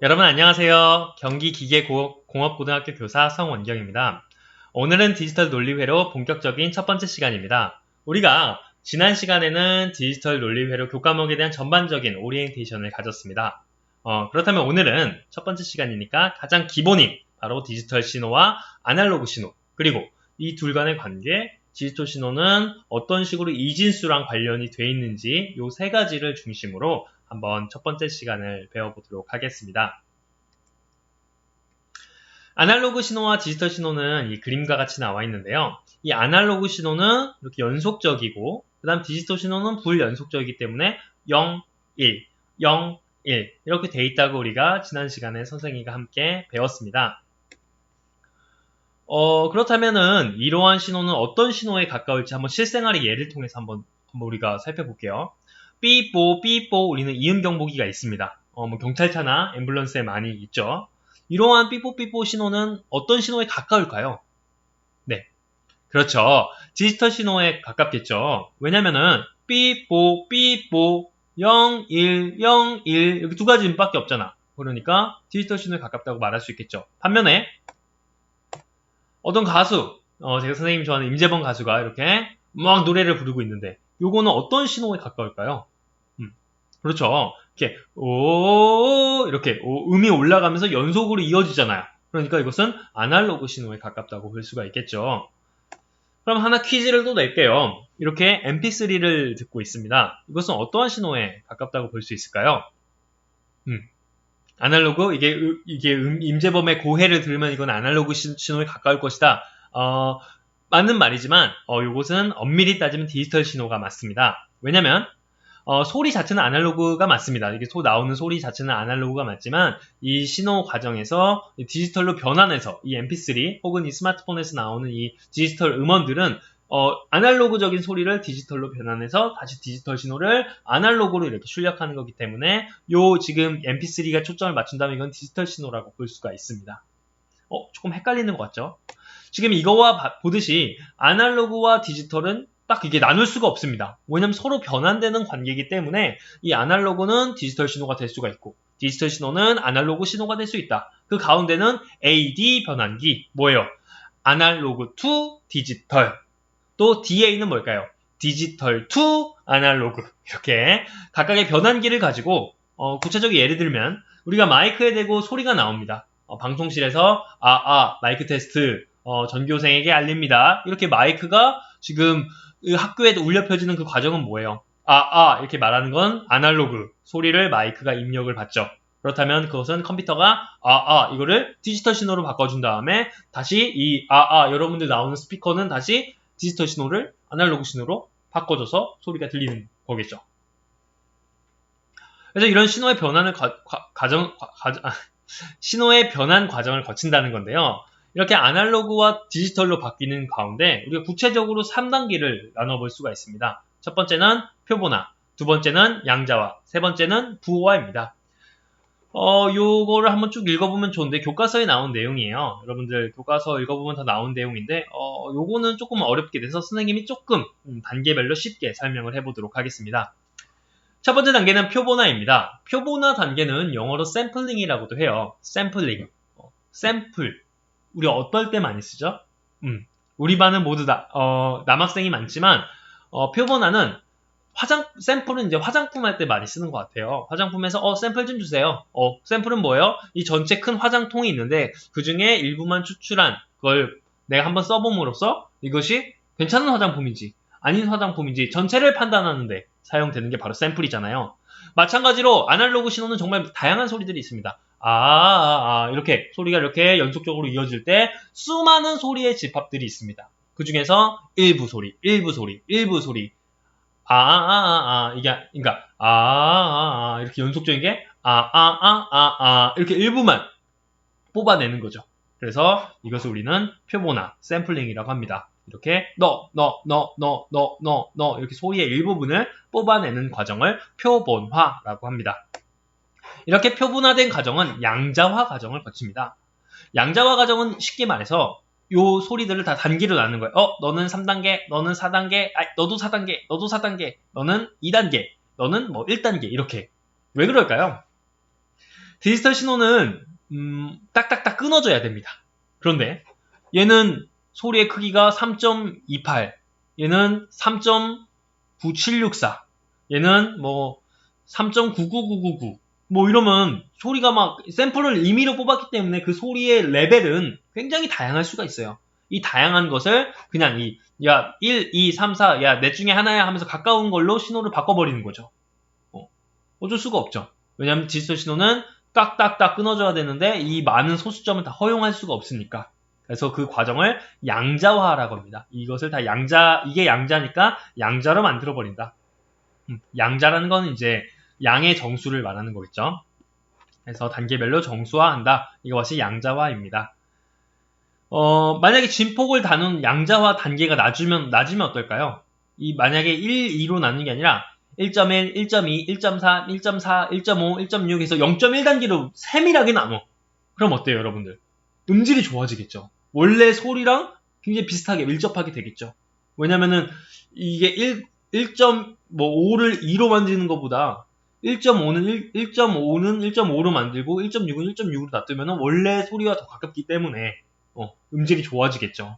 여러분 안녕하세요. 경기 기계공업고등학교 교사 성원경입니다. 오늘은 디지털 논리회로 본격적인 첫 번째 시간입니다. 우리가 지난 시간에는 디지털 논리회로 교과목에 대한 전반적인 오리엔테이션을 가졌습니다. 어, 그렇다면 오늘은 첫 번째 시간이니까 가장 기본인 바로 디지털 신호와 아날로그 신호 그리고 이 둘 간의 관계 디지털 신호는 어떤 식으로 이진수랑 관련이 돼 있는지 이세 가지를 중심으로 한번 첫 번째 시간을 배워보도록 하겠습니다. 아날로그 신호와 디지털 신호는 이 그림과 같이 나와 있는데요. 이 아날로그 신호는 이렇게 연속적이고 그 다음 디지털 신호는 불연속적이기 때문에 0, 1, 0, 1 이렇게 돼 있다고 우리가 지난 시간에 선생님과 함께 배웠습니다. 어, 그렇다면은 이러한 신호는 어떤 신호에 가까울지 한번 실생활의 예를 통해서 한번, 한번 우리가 살펴볼게요. 삐뽀 삐뽀 우리는 이음 경보기가 있습니다. 어, 뭐 경찰차나 앰뷸런스에 많이 있죠. 이러한 삐뽀 삐뽀 신호는 어떤 신호에 가까울까요? 네. 그렇죠. 디지털 신호에 가깝겠죠. 왜냐면은 삐뽀 삐뽀 0, 1, 0, 1 이렇게 두 가지 음밖에 없잖아. 그러니까 디지털 신호에 가깝다고 말할 수 있겠죠. 반면에 어떤 가수, 어, 제가 선생님 좋아하는 임재범 가수가 이렇게 막 노래를 부르고 있는데 요거는 어떤 신호에 가까울까요? 음, 그렇죠. 이렇게 오 이렇게 오, 음이 올라가면서 연속으로 이어지잖아요. 그러니까 이것은 아날로그 신호에 가깝다고 볼 수가 있겠죠. 그럼 하나 퀴즈를 또 낼게요. 이렇게 mp3를 듣고 있습니다. 이것은 어떠한 신호에 가깝다고 볼 수 있을까요? 음, 아날로그 이게 이게 음, 임재범의 고해를 들으면 이건 아날로그 신호에 가까울 것이다. 어, 맞는 말이지만 어, 이것은 엄밀히 따지면 디지털 신호가 맞습니다. 왜냐면 어, 소리 자체는 아날로그가 맞습니다. 이게 소 나오는 소리 자체는 아날로그가 맞지만 이 신호 과정에서 디지털로 변환해서 이 MP3 혹은 이 스마트폰에서 나오는 이 디지털 음원들은 어, 아날로그적인 소리를 디지털로 변환해서 다시 디지털 신호를 아날로그로 이렇게 출력하는 거기 때문에 요 지금 MP3가 초점을 맞춘다면 이건 디지털 신호라고 볼 수가 있습니다. 어, 조금 헷갈리는 것 같죠? 지금 이거와 보듯이 아날로그와 디지털은 딱 이게 나눌 수가 없습니다. 왜냐면 서로 변환되는 관계이기 때문에 이 아날로그는 디지털 신호가 될 수가 있고 디지털 신호는 아날로그 신호가 될 수 있다. 그 가운데는 AD 변환기 뭐예요? 아날로그 투 디지털 또 DA는 뭘까요? 디지털 투 아날로그 이렇게 각각의 변환기를 가지고 어, 구체적인 예를 들면 우리가 마이크에 대고 소리가 나옵니다. 어, 방송실에서 아아 마이크 테스트 어, 전교생에게 알립니다. 이렇게 마이크가 지금 학교에 울려 펴지는 그 과정은 뭐예요? 아아 이렇게 말하는 건 아날로그 소리를 마이크가 입력을 받죠. 그렇다면 그것은 컴퓨터가 아아 이거를 디지털 신호로 바꿔준 다음에 다시 이 아아 여러분들 나오는 스피커는 다시 디지털 신호를 아날로그 신호로 바꿔줘서 소리가 들리는 거겠죠. 그래서 이런 신호의 변환을 과, 정 아, 신호의 변환 과정을 거친다는 건데요. 이렇게 아날로그와 디지털로 바뀌는 가운데 우리가 구체적으로 3단계를 나눠볼 수가 있습니다. 첫 번째는 표본화, 두 번째는 양자화, 세 번째는 부호화입니다. 어, 요거를 한번 쭉 읽어보면 좋은데 교과서에 나온 내용이에요. 여러분들 교과서 읽어보면 더 나온 내용인데 어, 요거는 조금 어렵게 돼서 선생님이 조금 음, 단계별로 쉽게 설명을 해보도록 하겠습니다. 첫 번째 단계는 표본화입니다. 표본화 단계는 영어로 샘플링이라고도 해요. 샘플링. 어, 샘플. 우리 어떨 때 많이 쓰죠? 음, 우리 반은 모두 다 어, 남학생이 많지만 어, 표본화는 화장 샘플은 이제 화장품 할 때 많이 쓰는 것 같아요. 화장품에서 어 샘플 좀 주세요. 어 샘플은 뭐예요? 이 전체 큰 화장통이 있는데 그 중에 일부만 추출한 걸 내가 한번 써봄으로써 이것이 괜찮은 화장품인지 아닌 화장품인지 전체를 판단하는데 사용되는 게 바로 샘플이잖아요. 마찬가지로 아날로그 신호는 정말 다양한 소리들이 있습니다. 아, 아, 아, 이렇게 소리가 이렇게 연속적으로 이어질 때 수많은 소리의 집합들이 있습니다. 그 중에서 일부 소리, 일부 소리, 일부 소리, 아, 아, 아, 아, 아, 이게, 그러니까, 아, 아, 아, 이렇게 연속적인 게, 아, 아, 아, 아, 아, 이렇게 일부만 뽑아내는 거죠. 그래서 이것을 우리는 표본화, 샘플링이라고 합니다. 이렇게 너, 너, 너, 너, 너, 너, 너 이렇게 소리의 일부분을 뽑아내는 과정을 표본화라고 합니다. 이렇게 표본화된 과정은 양자화 과정을 거칩니다. 양자화 과정은 쉽게 말해서 요 소리들을 다 단계로 나누는 거예요. 어, 너는 3단계, 너는 4단계, 아, 너도 4단계, 너도 4단계, 너는 2단계, 너는 뭐 1단계 이렇게. 왜 그럴까요? 디지털 신호는 음, 딱딱딱 끊어져야 됩니다. 그런데 얘는 소리의 크기가 3.28, 얘는 3.9764, 얘는 뭐 3.99999, 뭐 이러면 소리가 막 샘플을 임의로 뽑았기 때문에 그 소리의 레벨은 굉장히 다양할 수가 있어요. 이 다양한 것을 그냥 이, 야, 1, 2, 3, 4, 야, 넷 중에 하나야 하면서 가까운 걸로 신호를 바꿔버리는 거죠. 어, 어쩔 수가 없죠. 왜냐하면 디지털 신호는 딱딱딱 끊어져야 되는데 이 많은 소수점을 다 허용할 수가 없으니까. 그래서 그 과정을 양자화라고 합니다. 이것을 다 양자, 이게 양자니까 양자로 만들어 버린다. 음, 양자라는 건 이제 양의 정수를 말하는 거겠죠. 그래서 단계별로 정수화한다. 이것이 양자화입니다. 어, 만약에 진폭을 다룬 양자화 단계가 낮으면, 낮으면 어떨까요? 이, 만약에 1, 2로 나누는 게 아니라 1.1, 1.2, 1.3, 1.4, 1.5, 1.6 해서 0.1단계로 세밀하게 나눠. 그럼 어때요, 여러분들? 음질이 좋아지겠죠. 원래 소리랑 굉장히 비슷하게 밀접하게 되겠죠. 왜냐면은 이게 1, 1.5를 2로 만드는 것보다 1.5는 1, 1.5는 1.5로 만들고 1.6은 1.6으로 놔두면 원래 소리와 더 가깝기 때문에 어, 음질이 좋아지겠죠.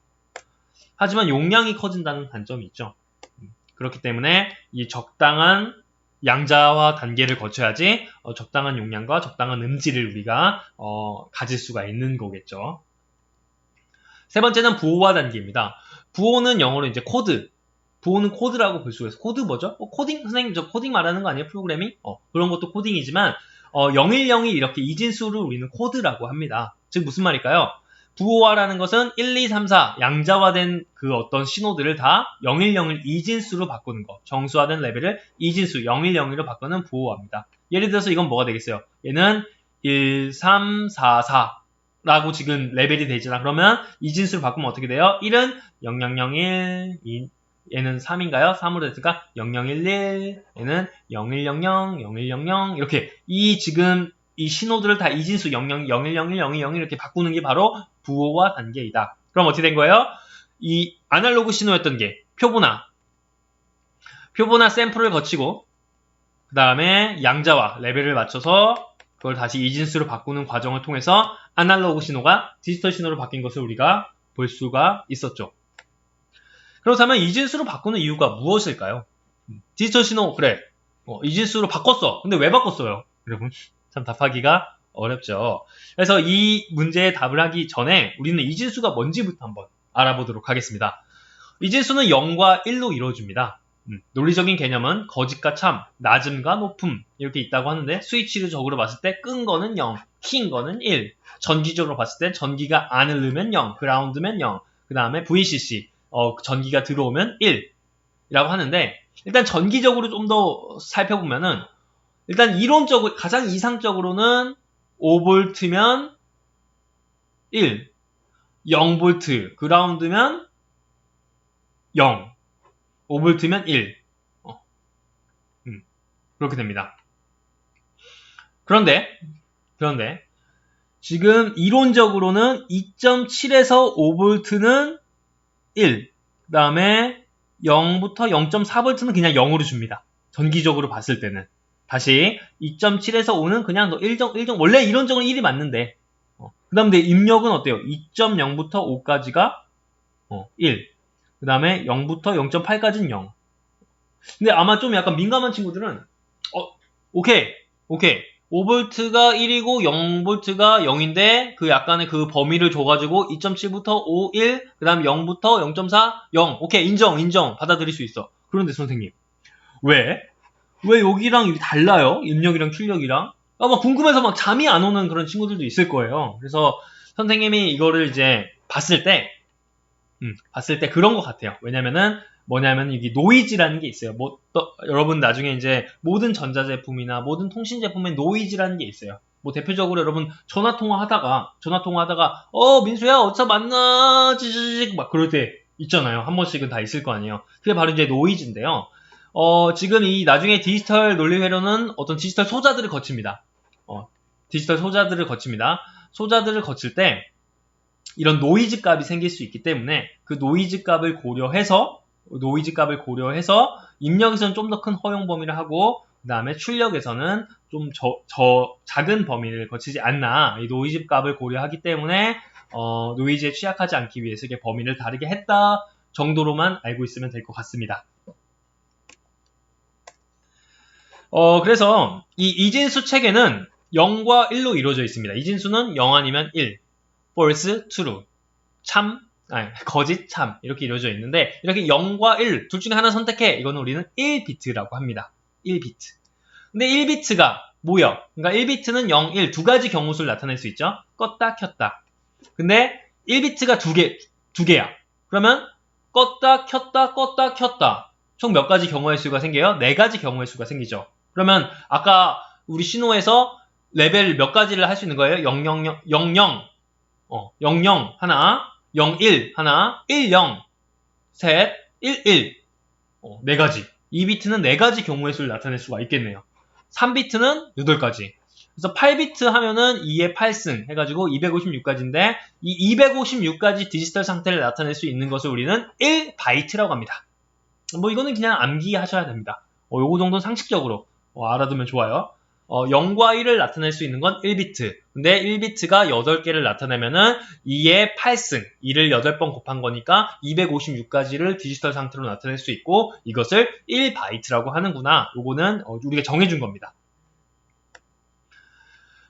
하지만 용량이 커진다는 단점이 있죠. 그렇기 때문에 이 적당한 양자화 단계를 거쳐야지 어, 적당한 용량과 적당한 음질을 우리가 어, 가질 수가 있는 거겠죠. 세 번째는 부호화 단계입니다. 부호는 영어로 이제 코드. 부호는 코드라고 볼 수가 있어요. 코드 뭐죠? 어, 코딩 선생님 저 코딩 말하는 거 아니에요? 프로그래밍? 어, 그런 것도 코딩이지만 어, 010이 이렇게 이진수를 우리는 코드라고 합니다. 즉 무슨 말일까요? 부호화라는 것은 1, 2, 3, 4 양자화된 그 어떤 신호들을 다 010을 이진수로 바꾸는 거. 정수화된 레벨을 이진수 010으로 바꾸는 부호화입니다. 예를 들어서 이건 뭐가 되겠어요? 얘는 1, 3, 4, 4 라고 지금 레벨이 되잖아. 그러면 이진수로 바꾸면 어떻게 돼요? 1은 0001, 얘는 3인가요? 3으로 됐으니까 0011, 얘는 0100, 0100 이렇게 이 지금 이 신호들을 다 이진수 00, 0101, 0101 이렇게 바꾸는 게 바로 부호화 단계이다. 그럼 어떻게 된 거예요? 이 아날로그 신호였던 게 표본화, 표본화 샘플을 거치고 그 다음에 양자화 레벨을 맞춰서 그걸 다시 이진수로 바꾸는 과정을 통해서 아날로그 신호가 디지털 신호로 바뀐 것을 우리가 볼 수가 있었죠. 그렇다면 이진수로 바꾸는 이유가 무엇일까요? 디지털 신호 그래 어, 이진수로 바꿨어. 근데 왜 바꿨어요? 여러분 참 답하기가 어렵죠. 그래서 이 문제에 답을 하기 전에 우리는 이진수가 뭔지부터 한번 알아보도록 하겠습니다. 이진수는 0과 1로 이루어집니다. 음, 논리적인 개념은 거짓과 참, 낮음과 높음 이렇게 있다고 하는데 스위치적으로 봤을 때 끈 거는 0, 킨 거는 1, 전기적으로 봤을 때 전기가 안 흐르면 0, 그라운드면 0, 그 다음에 VCC 어, 전기가 들어오면 1이라고 하는데 일단 전기적으로 좀 더 살펴보면은 일단 이론적으로 가장 이상적으로는 5V면 1, 0V, 그라운드면 0, 5V면 1. 어. 음, 그렇게 됩니다. 그런데, 그런데, 지금 이론적으로는 2.7에서 5V는 1, 그 다음에 0부터 0.4V는 그냥 0으로 줍니다. 전기적으로 봤을 때는. 다시 2.7에서 5는 그냥 너 1정, 1정, 원래 이론적으로 1이 맞는데. 어. 그 다음 내 입력은 어때요? 2.0부터 5까지가 어, 1. 그 다음에 0부터 0.8까지는 0. 근데 아마 좀 약간 민감한 친구들은 어, 오케이, 오케이. 5V가 1이고 0V가 0인데 그 약간의 그 범위를 줘가지고 2.7부터 5, 1, 그 다음 0부터 0.4, 0. 오케이, 인정, 인정. 받아들일 수 있어. 그런데 선생님. 왜? 왜 여기랑 달라요? 입력이랑 출력이랑? 아마 궁금해서 막 잠이 안 오는 그런 친구들도 있을 거예요. 그래서 선생님이 이거를 이제 봤을 때, 음, 봤을 때 그런 것 같아요. 왜냐면은 뭐냐면 이게 노이즈라는 게 있어요. 뭐, 또, 여러분 나중에 이제 모든 전자제품이나 모든 통신 제품에 노이즈라는 게 있어요. 뭐 대표적으로 여러분 전화 통화하다가 전화 통화하다가 어 민수야 어디서 만나 찌찌찌 막 그럴 때 있잖아요. 한 번씩은 다 있을 거 아니에요. 그게 바로 이제 노이즈인데요. 어, 지금 이 나중에 디지털 논리 회로는 어떤 디지털 소자들을 거칩니다. 어, 디지털 소자들을 거칩니다. 소자들을 거칠 때 이런 노이즈 값이 생길 수 있기 때문에 그 노이즈 값을 고려해서 노이즈 값을 고려해서 입력에서는 좀 더 큰 허용 범위를 하고 그 다음에 출력에서는 좀 저, 저 작은 범위를 거치지 않나 이 노이즈 값을 고려하기 때문에 어, 노이즈에 취약하지 않기 위해서 이게 범위를 다르게 했다 정도로만 알고 있으면 될 것 같습니다. 어, 그래서 이 이진수 체계는 0과 1로 이루어져 있습니다. 이진수는 0 아니면 1, false, true, 참, 아니, 거짓, 참 이렇게 이루어져 있는데 이렇게 0과 1 둘 중에 하나 선택해 이거는 우리는 1비트라고 합니다. 1비트. 근데 1비트가 뭐야? 그러니까 1비트는 0, 1 두 가지 경우수를 나타낼 수 있죠. 껐다 켰다. 근데 1비트가 두 개, 두 개야. 그러면 껐다 켰다 껐다 켰다. 총 몇 가지 경우의 수가 생겨요? 네 가지 경우의 수가 생기죠. 그러면 아까 우리 신호에서 레벨 몇 가지를 할 수 있는 거예요? 0, 0, 0, 0, 0, 어, 0, 0 하나, 0, 1 하나, 1, 0, 셋, 1, 1. 어, 네 가지. 2비트는 네 가지 경우의 수를 나타낼 수가 있겠네요. 3비트는 8가지. 그래서 8비트 하면은 2의 8승 해가지고 256가지인데 이 256가지 디지털 상태를 나타낼 수 있는 것을 우리는 1바이트라고 합니다. 뭐 이거는 그냥 암기하셔야 됩니다. 어, 요거 정도는 상식적으로 어, 알아두면 좋아요. 어, 0과 1을 나타낼 수 있는 건 1비트. 근데 1비트가 8개를 나타내면은 2의 8승, 2를 8번 곱한 거니까 256가지를 디지털 상태로 나타낼 수 있고 이것을 1바이트라고 하는구나. 요거는 어, 우리가 정해준 겁니다.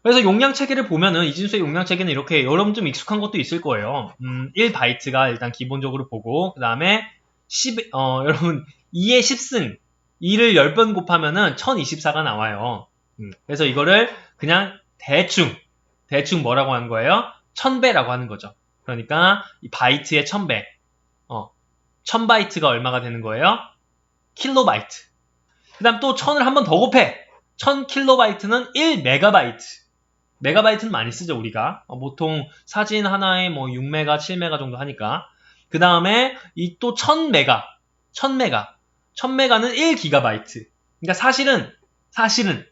그래서 용량 체계를 보면은 이진수의 용량 체계는 이렇게 여러분 좀 익숙한 것도 있을 거예요. 음, 1바이트가 일단 기본적으로 보고 그 다음에 10, 어, 여러분 2의 10승 2를 10번 곱하면은 1024가 나와요. 음, 그래서 이거를 그냥 대충 대충 뭐라고 하는 거예요? 1000배라고 하는 거죠. 그러니까 이 바이트의 1000배. 어, 1000바이트가 얼마가 되는 거예요? 킬로바이트. 그다음 또 1000을 한 번 더 곱해. 1000킬로바이트는 1 메가바이트. 메가바이트는 많이 쓰죠, 우리가. 어, 보통 사진 하나에 뭐 6메가, 7메가 정도 하니까. 그 다음에 이 또 1000메가, 1000메가. 1000메가는 1기가바이트. 그러니까 사실은, 사실은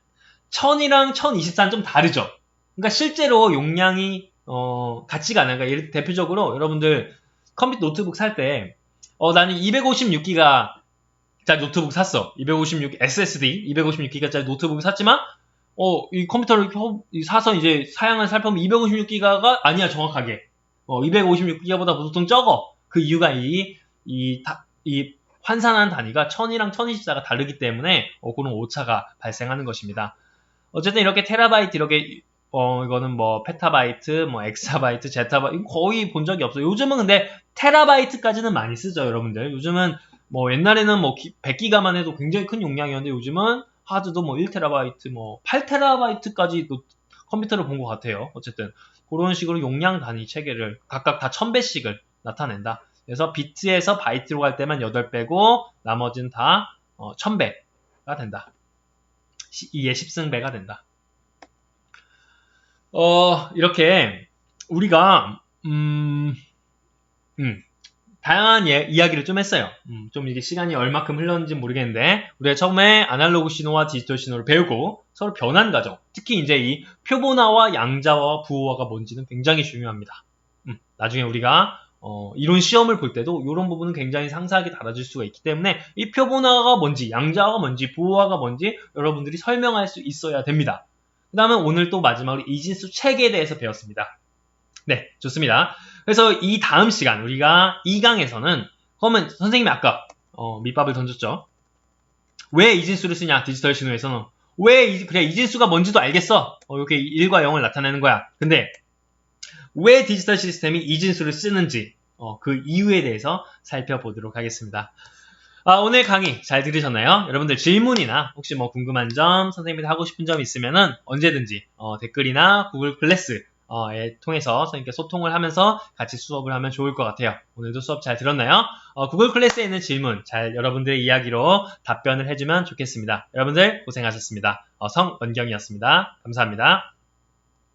1000이랑 1024는 좀 다르죠. 그러니까 실제로 용량이, 어, 같지가 않아요. 그러니까 대표적으로 여러분들 컴퓨터 노트북 살 때, 어, 나는 256기가 짜리 노트북 샀어. 256 SSD 256기가짜리 노트북을 샀지만 어, 이 컴퓨터를 사서 이제 사양을 살펴보면 256기가가 아니야 정확하게. 어, 256기가보다 보통 적어. 그 이유가 이, 이, 다- 이 환산한 단위가 1000이랑 1024가 다르기 때문에 어, 그런 오차가 발생하는 것입니다. 어쨌든 이렇게 테라바이트 이렇게 어, 이거는 뭐 페타바이트, 뭐 엑사바이트, 제타바이트 거의 본 적이 없어요. 요즘은 근데 테라바이트까지는 많이 쓰죠, 여러분들. 요즘은 뭐 옛날에는 뭐 100기가만 해도 굉장히 큰 용량이었는데 요즘은 하드도 뭐 1테라바이트, 뭐 8테라바이트까지 또 컴퓨터를 본 것 같아요. 어쨌든 그런 식으로 용량 단위 체계를 각각 다 1000배씩을 나타낸다. 그래서 비트에서 바이트로 갈 때만 8배고 나머지는 다 어, 1000배가 된다. 2의 10승배가 된다. 어, 이렇게 우리가 음, 음, 다양한 예- 이야기를 좀 했어요. 음, 좀 이게 시간이 얼마큼 흘렀는지 모르겠는데 우리가 처음에 아날로그 신호와 디지털 신호를 배우고 서로 변한 과정, 특히 이제 이 표본화와 양자화와 부호화가 뭔지는 굉장히 중요합니다. 음, 나중에 우리가 어, 이론 시험을 볼 때도 이런 부분은 굉장히 상세하게 다뤄질 수가 있기 때문에 이 표본화가 뭔지, 양자화가 뭔지, 부호화가 뭔지 여러분들이 설명할 수 있어야 됩니다. 그 다음에 오늘 또 마지막으로 이진수 체계에 대해서 배웠습니다. 네, 좋습니다. 그래서 이 다음 시간 우리가 2강에서는 그러면 선생님이 아까 어, 밑밥을 던졌죠. 왜 이진수를 쓰냐 디지털 신호에서는 왜 이, 그래 이진수가 뭔지도 알겠어. 어, 이렇게 1과 0을 나타내는 거야. 근데 왜 디지털 시스템이 이진수를 쓰는지 어, 그 이유에 대해서 살펴보도록 하겠습니다. 아, 오늘 강의 잘 들으셨나요? 여러분들 질문이나 혹시 뭐 궁금한 점, 선생님한테 하고 싶은 점 있으면은 언제든지 어, 댓글이나 구글 클래스 어, 에 통해서 선생님께 소통을 하면서 같이 수업을 하면 좋을 것 같아요. 오늘도 수업 잘 들었나요? 어, 구글 클래스에 있는 질문 잘 여러분들의 이야기로 답변을 해주면 좋겠습니다. 여러분들 고생하셨습니다. 어, 성원경이었습니다. 감사합니다.